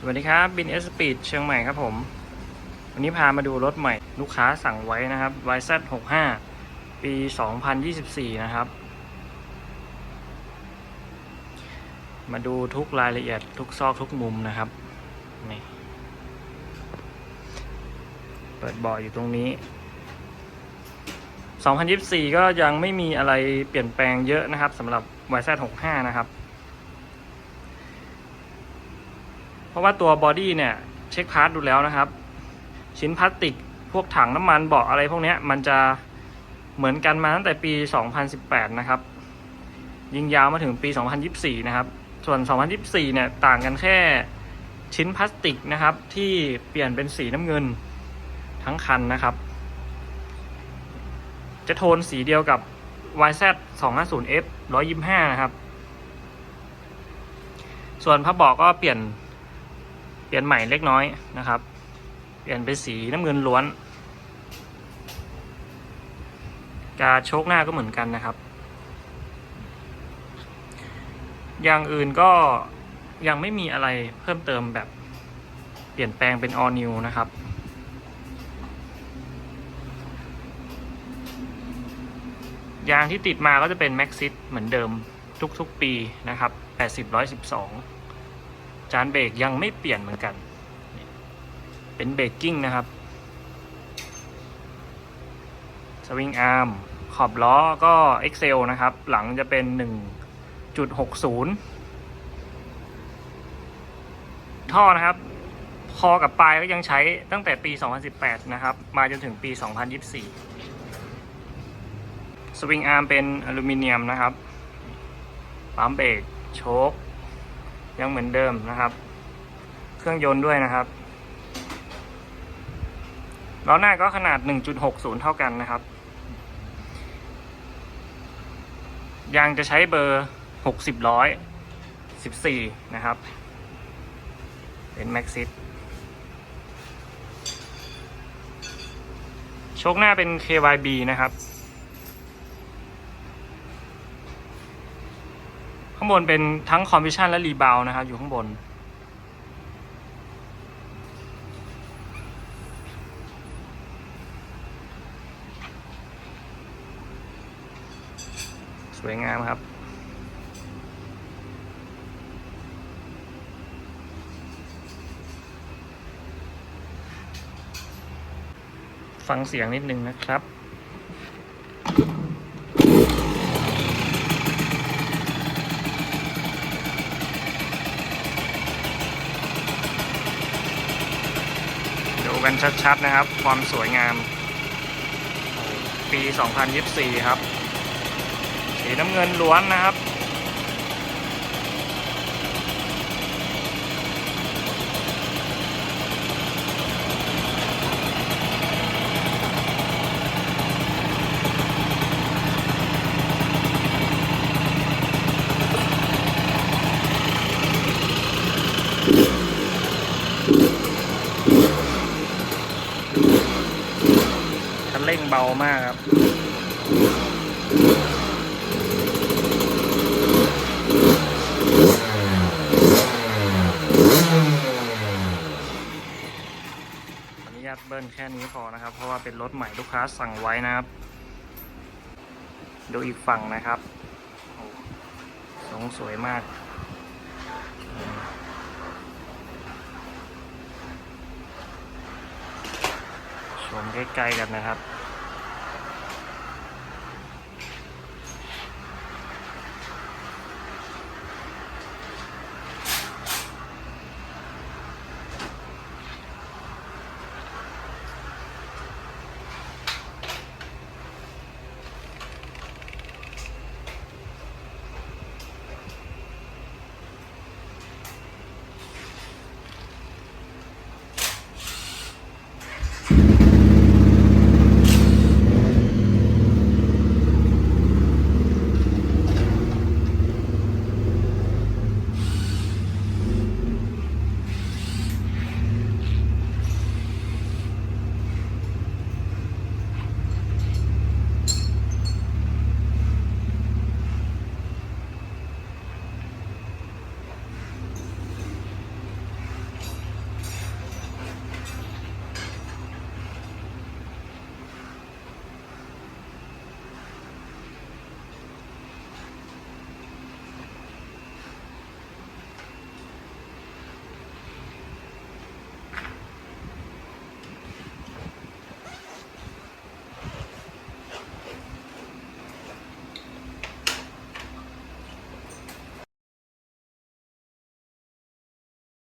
สวัสดีครับบินเอสปีดเชียงใหม่ครับผม วันนี้พามาดูรถใหม่ลูกค้าสั่งไว้นะครับ YZ65 ปี 2024 นะครับ มาดูทุกรายละเอียดทุกซอกทุกมุมนะครับนี่เปิดเบาะอยู่ตรงนี้ 2024 ก็ยังไม่มีอะไรเปลี่ยนแปลงเยอะนะครับสำหรับ YZ65 นะครับ เพราะว่าตัวบอดี้เนี่ยเช็คพาร์ทดูแล้วนะครับ ชิ้นพลาสติกพวกถังน้ำมันเบาะอะไรพวกนี้มันจะเหมือนกันมาตั้งแต่ปี 2018 นะครับ ยิงยาวมาถึงปี 2024 นะครับ ส่วน 2024 เนี่ยต่างกันแค่ชิ้นพลาสติกนะครับ ที่เปลี่ยนเป็นสีน้ำเงินทั้งคันนะครับ จะโทนสีเดียวกับ YZ 250F 125 นะครับ ส่วนพับเบาะก็เปลี่ยน เปลี่ยนใหม่เล็กน้อยนะครับ เปลี่ยนเป็นสีน้ำเงินล้วน การโชกหน้าก็เหมือนกันนะครับ อย่างอื่นก็ยังไม่มีอะไรเพิ่มเติมแบบเปลี่ยนแปลงเป็น all new นะครับยางที่ติดมาก็จะเป็น Maxxis เหมือนเดิมทุกๆปีนะครับ 80 112 จานเบรกยังไม่เปลี่ยนเหมือนกัน เป็นเบรกกิ้งนะครับ สวิงอาร์ม ขอบล้อก็ Excel นะครับ หลังจะเป็น 1.60 ท่อนะครับ คอกับปลายก็ยังใช้ตั้งแต่ปี 2018 นะครับ มาจนถึงปี 2024 สวิงอาร์มเป็นอลูมิเนียมนะครับ ปั๊มเบรกโชค ยังเหมือนเดิมนะครับ เครื่องยนต์ด้วยนะครับล้อหน้าก็ขนาด 1.60 เท่ากันนะครับ ยางจะใช้เบอร์ 60ร้อย14 นะครับ เป็น Maxxis โชคหน้าเป็น KYB นะครับ ข้างบนเป็นทั้งคอมพิชชันและรีบาวนะครับ อยู่ข้างบน สวยงามครับฟังเสียงนิดนึงนะครับ ดู กันชัดๆนะครับ ความสวยงาม ปี 2024 ครับ สีน้ำเงินล้วนนะครับามากครับ อนุญาตเบิ้ลแค่นี้พอนะครับ เพราะว่าเป็นรถใหม่ลูกค้าสั่งไว้นะครับ ดูอีกฝั่งนะครับโอ้ทรงสวยมากชมใกล้ๆกันนะครับ